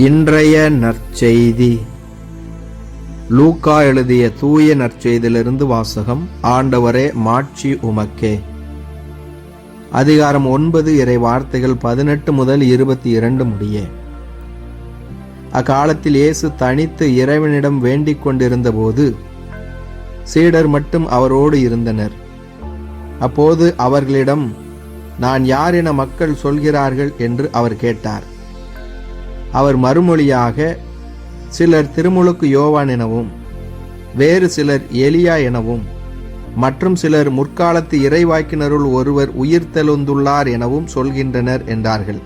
இன்றைய நற்செய்தி. லூக்கா எழுதிய தூய நற்செய்தியிலிருந்து வாசகம் ஆண்டவரே மாட்சி உமக்கே. அதிகாரம் ஒன்பது இறை வார்த்தைகள் பதினெட்டு முதல் இருபத்தி இரண்டு முடிய. அக்காலத்தில் இயேசு தனித்து இறைவனிடம் வேண்டிக் கொண்டிருந்தபோது சீடர் மட்டும் அவரோடு இருந்தனர். அப்போது அவர்களிடம் நான் யார் என மக்கள் சொல்கிறார்கள்? என்று அவர் கேட்டார். அவர் மறுமொழியாக சிலர் திருமுழுக்கு யோவான் எனவும் வேறு சிலர் எலியா எனவும் மற்றும் சிலர் முற்காலத்து இறைவாக்கினருள் ஒருவர் உயிர் தெழுந்துள்ளார் எனவும் சொல்கின்றனர் என்றார்கள்.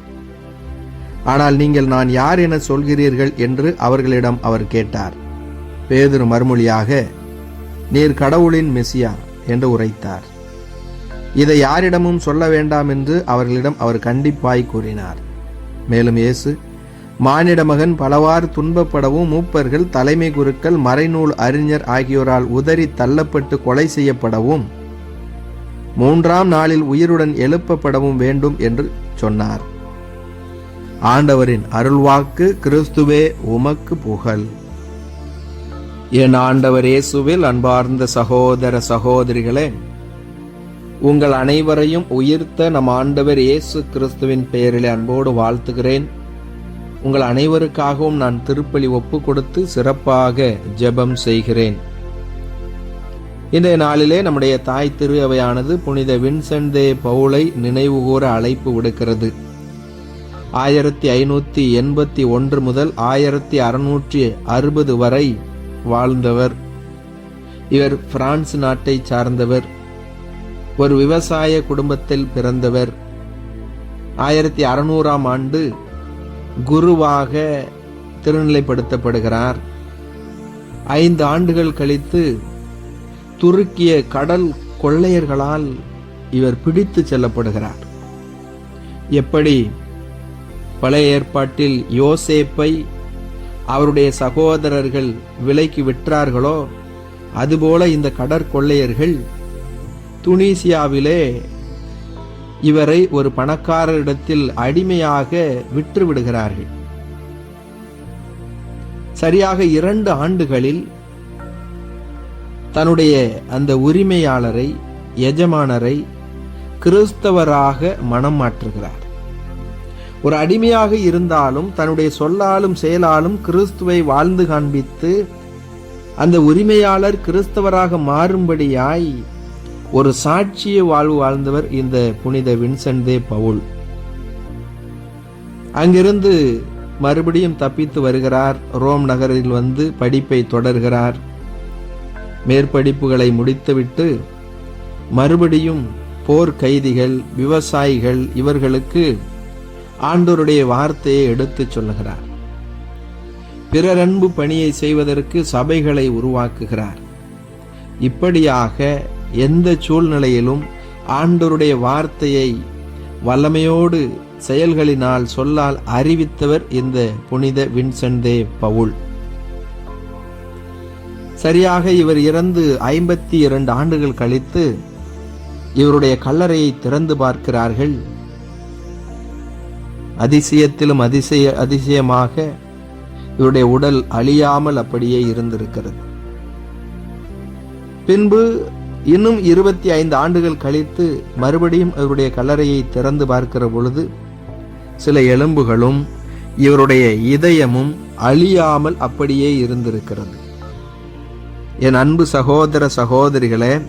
ஆனால் நீங்கள் நான் யார் என சொல்கிறீர்கள்? என்று அவர்களிடம் அவர் கேட்டார். பேதுரு மறுமொழியாக நீர் கடவுளின் மெசியா என்று உரைத்தார். இதை யாரிடமும் சொல்ல வேண்டாம் என்று அவர்களிடம் அவர் கண்டிப்பாய் கூறினார். மேலும் இயேசு மானிட மகன் பலவாறு துன்பப்படவும் மூப்பர்கள் தலைமை குருக்கள் மறைநூல் அறிஞர் ஆகியோரால் உதறி தள்ளப்பட்டு கொலை செய்யப்படவும் மூன்றாம் நாளில் உயிருடன் எழுப்பப்படவும் வேண்டும் என்று சொன்னார். ஆண்டவரின் அருள்வாக்கு கிறிஸ்துவே உமக்கு புகழ். என் ஆண்டவர் இயேசுவில் அன்பார்ந்த சகோதர சகோதரிகளே உங்கள் அனைவரையும் உயிர்த்த நம் ஆண்டவர் இயேசு கிறிஸ்துவின் பெயரிலே அன்போடு வாழ்த்துகிறேன். உங்கள் அனைவருக்காகவும் நான் திருப்பலி ஒப்பு கொடுத்து சிறப்பாக ஜெபம் செய்கிறேன். இன்றைய நாளிலே நம்முடைய தாய் திரு அவையானது புனித வின்சென்டே பவுலை நினைவுகூர அழைப்பு விடுக்கிறது. ஆயிரத்தி ஐநூற்றி எண்பத்தி ஒன்று முதல் ஆயிரத்தி அறுநூற்றி அறுபது வரை வாழ்ந்தவர். இவர் பிரான்ஸ் நாட்டை சார்ந்தவர். ஒரு விவசாய குடும்பத்தில் பிறந்தவர். ஆயிரத்தி அறுநூறாம் ஆண்டு குருவாக திருநிலைப்படுத்தப்படுகிறார். ஐந்து ஆண்டுகள் கழித்து துருக்கிய கடல் கொள்ளையர்களால் இவர் பிடித்து செல்லப்படுகிறார். எப்படி? பழைய ஏற்பாட்டில் யோசேப்பை அவருடைய சகோதரர்கள் விலைக்கு விற்றார்களோ அதுபோல இந்த கடற்கொள்ளையர்கள் துனீசியாவிலே இவரை ஒரு பணக்காரரிடத்தில் அடிமையாக விற்று விடுகிறார்கள் சரியாக இரண்டு ஆண்டுகளில் தன்னுடைய அந்த உரிமையாளரை எஜமானரை கிறிஸ்தவராக மனம் மாற்றுகிறார். ஒரு அடிமையாக இருந்தாலும் தன்னுடைய சொல்லாலும் செயலாலும் கிறிஸ்துவை வாழ்ந்து காண்பித்து அந்த உரிமையாளர் கிறிஸ்தவராக மாறும்படியாய் ஒரு சாட்சிய வாழ்வு வாழ்ந்தவர் இந்த புனித வின்சென்டே பவுல். அங்கிருந்து மறுபடியும் தப்பித்து வருகிறார். ரோம் நகரில் வந்து படிப்பை தொடர்கிறார். மேற்படிப்புகளை முடித்துவிட்டு மறுபடியும் போர் கைதிகள் விவசாயிகள் இவர்களுக்கு ஆண்டோருடைய வார்த்தையை எடுத்துச் சொல்லுகிறார். பிறரன்பு பணியை செய்வதற்கு சபைகளை உருவாக்குகிறார். இப்படியாக எந்த சூழ்நிலையிலும் ஆண்டோருடைய வார்த்தையை வல்லமையோடு செயல்களினால் சொல்லால் அறிவித்தவர் இந்த புனித வின்சென்டே பவுல். சரியாக இவர் இறந்து ஐம்பத்தி இரண்டு ஆண்டுகள் கழித்து இவருடைய கல்லறையை திறந்து பார்க்கிறார்கள். அதிசயத்திலும் அதிசய அதிசயமாக இவருடைய உடல் அழியாமல் அப்படியே இருந்திருக்கிறது. பின்பு இன்னும் இருபத்தி ஐந்து ஆண்டுகள் கழித்து மறுபடியும் இவருடைய கல்லறையை திறந்து பார்க்கிற பொழுது சில எலும்புகளும் இவருடைய இதயமும் அழியாமல் அப்படியே இருந்திருக்கிறது. என் அன்பு சகோதர சகோதரிகளே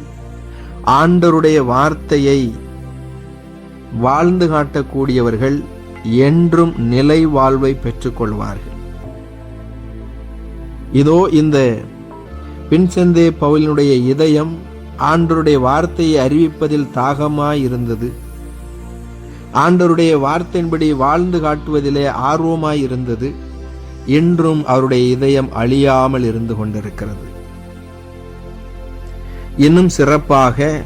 ஆண்டருடைய வார்த்தையை வாழ்ந்து காட்டக்கூடியவர்கள் என்றும் நிலை வாழ்வை பெற்றுக்கொள்வார்கள். இதோ இந்த பின்செந்தே பவுலினுடைய இதயம் ஆண்டருடைய வார்த்தையை அறிவிப்பதில் தாகமாய் இருந்தது ஆண்டருடைய வார்த்தையின்படி வாழ்ந்து காட்டுவதிலே ஆர்வமாய் இருந்தது இன்றும் அவருடைய இதயம் அழியாமல் இருந்து கொண்டிருக்கிறது. இன்னும் சிறப்பாக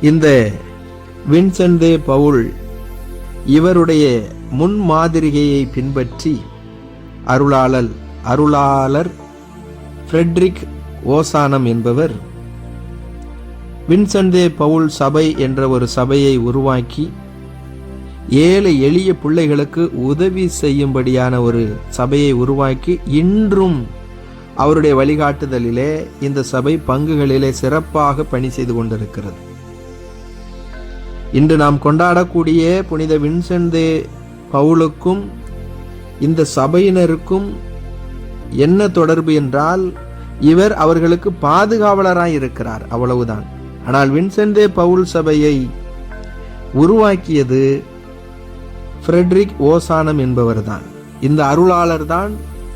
இந்த வின்சென்டே பவுல் இவருடைய முன்மாதிரிகையை பின்பற்றி அருளாளர் அருளாளர் ஃப்ரெட்ரிக் ஓசானம் என்பவர் வின்சென்டே பவுல் சபை என்ற ஒரு சபையை உருவாக்கி ஏழை எளிய பிள்ளைகளுக்கு உதவி செய்யும்படியான ஒரு சபையை உருவாக்கி இன்றும் அவருடைய வழிகாட்டுதலிலே இந்த சபை பங்குகளிலே சிறப்பாக பணி செய்து கொண்டிருக்கிறது. இன்று நாம் கொண்டாடக்கூடிய புனித வின்சென்டே பவுலுக்கும் இந்த சபையினருக்கும் என்ன தொடர்பு என்றால் இவர் அவர்களுக்கு பாதுகாவலராய் இருக்கிறார் அவ்வளவுதான். ஆனால் வின்சென்டே பவுல் சபையை உருவாக்கியது ஃப்ரெட்ரிக் ஓசானம் என்பவர்தான். இந்த அருளாளர் தான்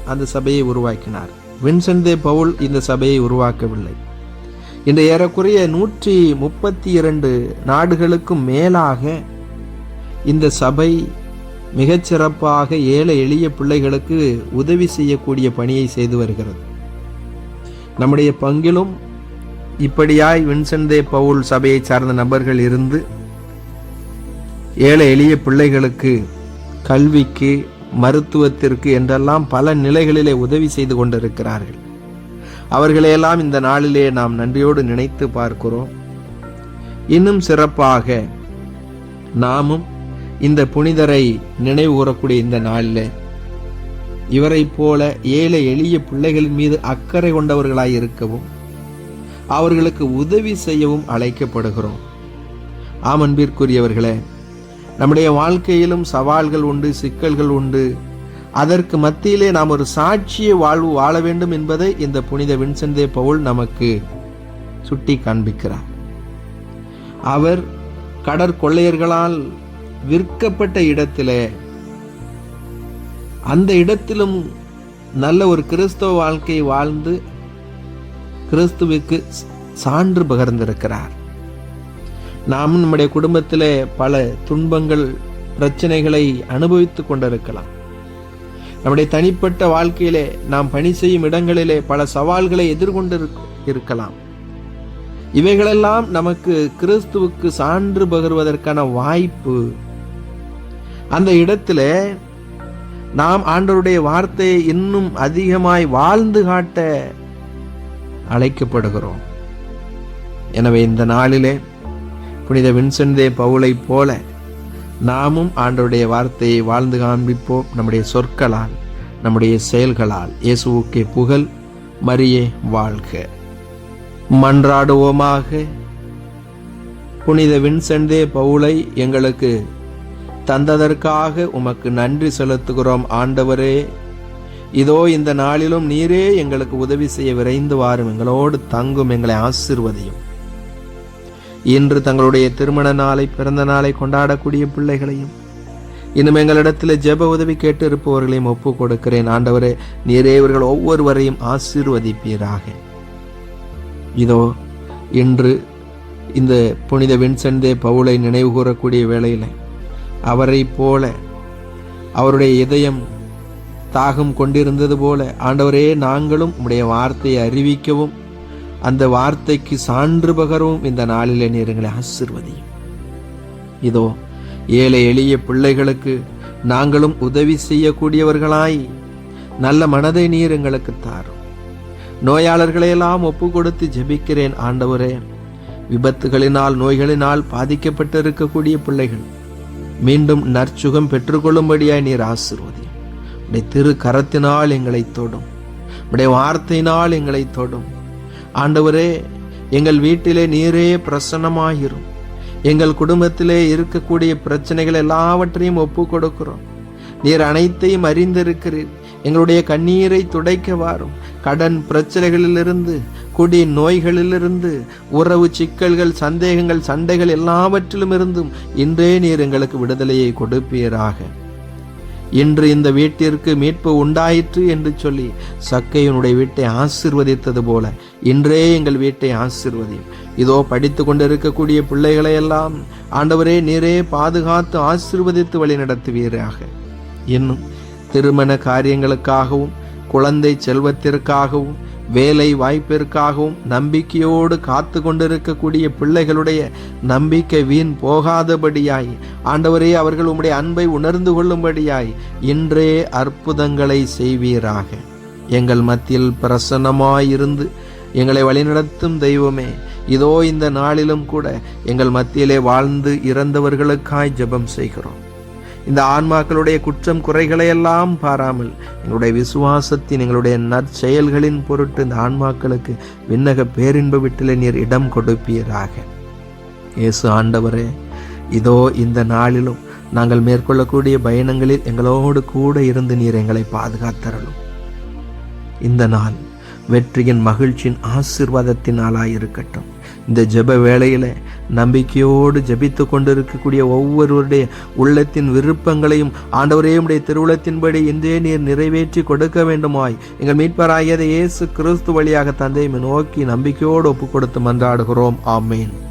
அந்த சபையை உருவாக்கினார். வின்சென்டே பவுல் இந்த சபையை உருவாக்கவில்லை. இந்த ஏறக்குறைய நூற்றி முப்பத்தி இரண்டு நாடுகளுக்கும் மேலாக இந்த சபை மிகச்சிறப்பாக ஏழை எளிய பிள்ளைகளுக்கு உதவி செய்யக்கூடிய பணியை செய்து வருகிறது. நம்முடைய பங்கிலும் இப்படியாய் வின்சென்தே பவுல் சபையை சார்ந்த நபர்கள் இருந்து ஏழை எளிய பிள்ளைகளுக்கு கல்விக்கு மருத்துவத்திற்கு என்றெல்லாம் பல நிலைகளிலே உதவி செய்து கொண்டிருக்கிறார்கள். அவர்களையெல்லாம் இந்த நாளிலே நாம் நன்றியோடு நினைத்து பார்க்கிறோம். இன்னும் சிறப்பாக நாமும் இந்த புனிதரை நினைவு கூறக்கூடிய இந்த நாளில் இவரைப் போல ஏழை எளிய பிள்ளைகளின் மீது அக்கறை கொண்டவர்களாய் இருக்கவும் அவர்களுக்கு உதவி செய்யவும் அழைக்கப்படுகிறோம். ஆமன்பிற்குரியவர்களே நம்முடைய வாழ்க்கையிலும் சவால்கள் உண்டு சிக்கல்கள் உண்டு. அதற்கு மத்தியிலே நாம் ஒரு சாட்சிய வாழ்வு வாழ வேண்டும் என்பதை இந்த புனித வின்சென்தே பவுல் நமக்கு சுட்டி காண்பிக்கிறார். அவர் கடற்கொள்ளையர்களால் விற்கப்பட்ட இடத்திலே அந்த இடத்திலும் நல்ல ஒரு கிறிஸ்தவ வாழ்க்கை வாழ்ந்து கிறிஸ்துவுக்கு சான்று பகர்ந்திருக்கிறார். நாம் நம்முடைய குடும்பத்திலே பல துன்பங்கள் பிரச்சனைகளை அனுபவித்துக் கொண்டிருக்கலாம். நம்முடைய தனிப்பட்ட வாழ்க்கையிலே நாம் பணி செய்யும் இடங்களிலே பல சவால்களை எதிர்கொண்டு இருக்கலாம். இவைகளெல்லாம் நமக்கு கிறிஸ்துவுக்கு சான்று பகர்வதற்கான வாய்ப்பு. அந்த இடத்துல நாம் ஆண்டவருடைய வார்த்தையை இன்னும் அதிகமாய் வாழ்ந்து காட்ட அழைக்கப்படுகிறோம். எனவே இந்த நாளிலே புனித வின்சென்தே பவுலை போல நாமும் ஆண்டவருடைய வார்த்தையை வாழ்ந்து காண்பிப்போம். நம்முடைய சொற்களால் நம்முடைய செயல்களால் இயேசுவுக்கே புகழ் மரியே வாழ்க. மன்றாடுவோமாக புனித வின்சென்டே பவுலை எங்களுக்கு தந்ததற்காக உமக்கு நன்றி செலுத்துகிறோம். ஆண்டவரே இதோ இந்த நாளிலும் நீரே எங்களுக்கு உதவி செய்ய விரைந்து வாரும். எங்களோடு தங்கும் எங்களை ஆசிர்வதையும். இன்று தங்களுடைய திருமண நாளை பிறந்த நாளை கொண்டாடக்கூடிய பிள்ளைகளையும் இன்னும் எங்களிடத்தில் ஜெப உதவி கேட்டு இருப்பவர்களையும் ஒப்பு கொடுக்கிறேன். ஆண்டவரே நீரே இவர்கள் ஒவ்வொருவரையும் ஆசீர்வதிப்பீராக. இதோ இன்று இந்த புனித வின்சென்டே பவுலை நினைவு கூறக்கூடிய வேளையில் அவரை போல அவருடைய இதயம் தாகம் கொண்டிருந்தது போல. ஆண்டவரே நாங்களும் உடைய வார்த்தையை அறிவிக்கவும் அந்த வார்த்தைக்கு சான்று பகரவும் இந்த நாளிலே நேரங்களை ஆசிர்வதியும். இதோ ஏழை எளிய பிள்ளைகளுக்கு நாங்களும் உதவி செய்யக்கூடியவர்களாய் நல்ல மனதை நீர் எங்களுக்கு தாரும். நோயாளர்களையெல்லாம் ஒப்பு கொடுத்து ஜெபிக்கிறேன் ஆண்டவரே. விபத்துகளினால் நோய்களினால் பாதிக்கப்பட்டிருக்கக்கூடிய பிள்ளைகள் மீண்டும் நற்சுகம் பெற்றுக்கொள்ளும்படியாய் நீர் ஆசிர்வதி உடைய திரு கரத்தினால் எங்களை தொடும். உடைய வார்த்தையினால் எங்களை தொடும். ஆண்டவரே எங்கள் வீட்டிலே நீரே பிரசன்னமாயிரும். எங்கள் குடும்பத்திலே இருக்கக்கூடிய பிரச்சனைகள் எல்லாவற்றையும் ஒப்பு கொடுக்கிறோம் நீர் அனைத்தையும் அறிந்திருக்கிறீர். எங்களுடைய கண்ணீரை துடைக்க வாரும். கடன் பிரச்சனைகளிலிருந்து குடி நோய்களிலிருந்து உறவு சிக்கல்கள் சந்தேகங்கள் சண்டைகள் எல்லாவற்றிலும் இருந்தும் இன்றே நீர் எங்களுக்கு விடுதலையை கொடுப்பீராக. இன்று இந்த வீட்டிற்கு மீட்பு உண்டாயிற்று என்று சொல்லி சக்கையனுடைய வீட்டை ஆசிர்வதித்தது போல இன்றே எங்கள் வீட்டை ஆசிர்வதியும். இதோ படித்து கொண்டிருக்கக்கூடிய பிள்ளைகளை எல்லாம் ஆண்டவரே நீரே பாதுகாத்து ஆசிர்வதித்து வழி நடத்துவீராக இன்னும் திருமண காரியங்களுக்காகவும் குழந்தை செல்வத்திற்காகவும் வேலை வாய்ப்பிற்காகவும் நம்பிக்கையோடு காத்து கொண்டிருக்கக்கூடிய பிள்ளைகளுடைய நம்பிக்கை வீண் போகாதபடியாய் ஆண்டவரே அவர்கள் உம்முடைய அன்பை உணர்ந்து கொள்ளும்படியாய் இன்றே அற்புதங்களை செய்வீராக. எங்கள் மத்தியில் பிரசன்னமாயிருந்து எங்களை வழிநடத்தும் தெய்வமே இதோ இந்த நாளிலும் கூட எங்கள் மத்தியிலே வாழ்ந்து இறந்தவர்களுக்காய் ஜெபம் செய்கிறோம். இந்த ஆன்மாக்களுடைய குற்றம் குறைகளையெல்லாம் பாராமல் எங்களுடைய விசுவாசத்தின் எங்களுடைய நற்செயல்களின் பொருட்டு இந்த ஆன்மாக்களுக்கு விண்ணக பேரின்ப வீட்டிலே நீர் இடம் கொடுப்பீராக. இயேசு ஆண்டவரே இதோ இந்த நாளிலும் நாங்கள் மேற்கொள்ளக்கூடிய பயணங்களில் எங்களோடு கூட இருந்து நீர் எங்களை பாதுகாத்தரலும். இந்த நாள் வெற்றியின் மகிழ்ச்சியின் ஆசிர்வாதத்தின் இருக்கட்டும் இந்த ஜெப வேளையில் நம்பிக்கையோடு ஜெபித்து கொண்டிருக்கக்கூடிய ஒவ்வொருவருடைய உள்ளத்தின் விருப்பங்களையும் ஆண்டவரே உடைய திருவுளத்தின்படி இன்றே நீர் நிறைவேற்றி கொடுக்க வேண்டுமாய். எங்கள் மீட்பராகியதை இயேசு கிறிஸ்து வழியாக தந்தையை நோக்கி நம்பிக்கையோடு ஒப்பு கொடுத்து மன்றாடுகிறோம். ஆமேன்.